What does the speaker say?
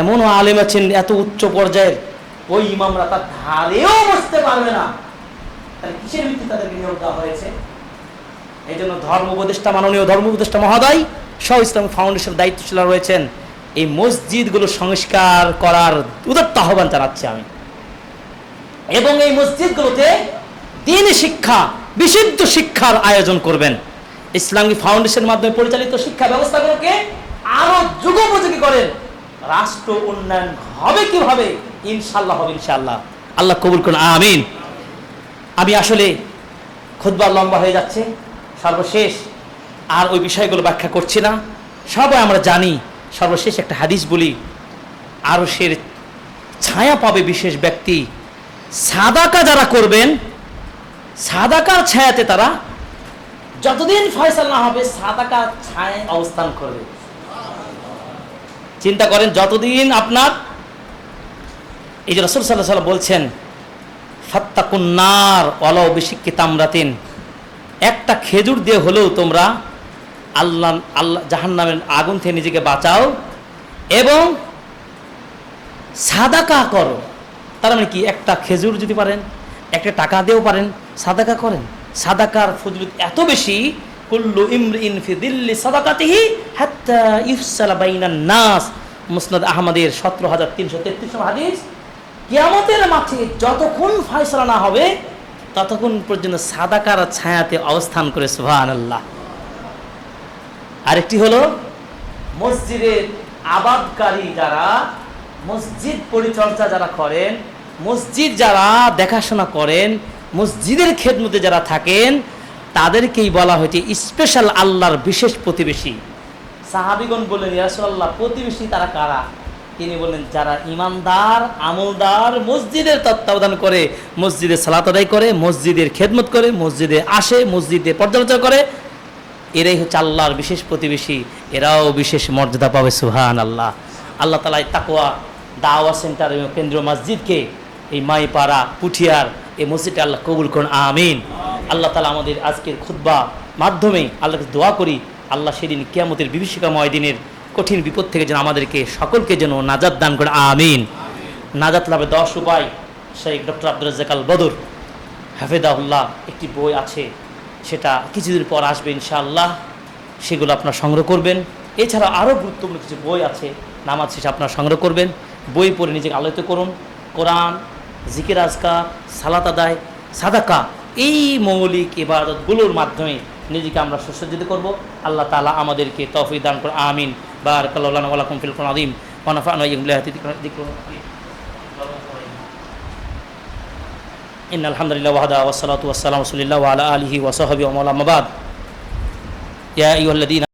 এমনও আলেম আছেন এত উচ্চ পর্যায়ের, ওই ইমামরা তার ধারেও বসতে পারবে না। তাহলে কিসের ভিত্তি তাদেরকে নিয়োগ দেওয়া হয়েছে? এই জন্য ধর্ম উপদেষ্টা, মাননীয় ধর্ম উপদেষ্টা মহোদয় সহ ইসলাম ফাউন্ডেশন দায়িত্বশীল রয়েছেন। এই মসজিদগুলো সংস্কার করার উদাত্ত আহ্বান জানাচ্ছি আমি। এবং এই মসজিদগুলোতে দিন শিক্ষা, বিশুদ্ধ শিক্ষার আয়োজন করবেন। ইসলামী ফাউন্ডেশনের মাধ্যমে পরিচালিত শিক্ষা ব্যবস্থাগুলোকে আরও যুগোপযোগী করেন। রাষ্ট্র উন্নয়ন হবে কীভাবে? ইনশাল্লাহ হবে ইনশাল্লাহ আল্লাহ কবুল করুন, আমিন। আমি আসলে খুদবার লম্বা হয়ে যাচ্ছে, সর্বশেষ। আর ওই বিষয়গুলো ব্যাখ্যা করছি না। সবাই আমরা জানি, সর্বশেষ একটা হাদিস বলি আরও সে ছায়া পাবে বিশেষ ব্যক্তি। সাদাকা যারা করবেন, সাদাকার ছায়াতে তারা যতদিন ফয়সাল না হবে, সাদাকার ছায়ায় অবস্থান করবে। চিন্তা করেন যতদিন আপনার, এই যে রসুল সাল্লাহ সাল্লাম বলছেন ফাত্তাকুন্নার অলাও বেশিক্ষে তামরাতিন, একটা খেজুর দিয়ে হলেও তোমরা আল্লাহ আল্লাহ, জাহান্নামের আগুন থেকে নিজেকে বাঁচাও এবং সাদাকা করো। তার মানে কি? একটা খেজুর যদি পারেন, একটা টাকা দিয়েও পারেন, সাদাকা করেন। সাদাকার ফজলত এত বেশি, কুল্লু ইমরিন ফি দিল্লি সাদাকাতিহি হাত্তা ইফসালা বাইনান নাস। মুসনাদ আহমদের সতেরো হাজার তিনশো তেত্রিশ হাদিস। কিয়ামতের মাঠে যতক্ষণ ফয়সলা না হবে, ততক্ষণ পর্যন্ত সাদাকার ছায়াতে অবস্থান করে সুহান আল্লাহ আরেকটি হলো, মসজিদের আবাদকারী যারা, মসজিদ পরিচর্যা যারা করেন, মসজিদ যারা দেখাশোনা করেন, মসজিদের খেদমতে যারা থাকেন, তাদেরকেই বলা হয়েছে স্পেশাল আল্লাহর বিশেষ প্রতিবেশী। সাহাবিগণ বললেন ইয়াসুল্লাহ প্রতিবেশী তারা কারা? তিনি বললেন, যারা ইমানদার আমলদার, মসজিদের তত্ত্বাবধান করে, মসজিদে সালাত আদায় করে, মসজিদের খেদমত করে, মসজিদে আসে, মসজিদে পর্যালোচনা করে, এরাই হচ্ছে আল্লাহর বিশেষ প্রতিবেশী। এরাও বিশেষ মর্যাদা পাবে সুহান আল্লাহ আল্লাহ তালা তাকোয়া দাওয়া সেন্টার এবং কেন্দ্রীয় মসজিদকে এই মাইপাড়া, পুঠিয়ার এই মসজিদটা আল্লাহ কবুল করুন, আমিন। আল্লাহ তালা আমাদের আজকের খুদ্া মাধ্যমে আল্লাহকে দোয়া করি। আল্লাহ সেদিন কিয়ামতের বিভীষিকাময় দিনের কঠিন বিপদ থেকে যেন আমাদেরকে সকলকে যেন নাজাদ দান করে, আমিন। নাজাত লাভে দশ উপায়, শেখ ডক্টর আব্দুল রাজ্জাক আল বদর হাফেদাউল্লাহ একটি বই আছে, সেটা কিছুদিন পর আসবে ইনশাআল্লাহ, সেগুলো আপনার সংগ্রহ করবেন। এছাড়া আরও গুরুত্বপূর্ণ কিছু বই আছে, নামাজ শেষে আপনার সংগ্রহ করবেন। বই পড়ে নিজেকে আলোচিত করুন। কোরআন, জিকির আজকা সালাত আদায়, সাদাকা, এই মৌলিক ইবাদতগুলোর মাধ্যমে নিজেকে আমরা সুসজ্জিত করব। আল্লাহ তালা আমাদেরকে তফি দান করে আমিন। বার কাল্লাহ ফিল আদিম ইন আলহামদুলিল্লাহ ওয়াহদা ওয়াসালাতু ওয়াসালাম আলিহি ওয়াসাহাবি ওমাল ইয়া আইয়ুহাল্লাযীনা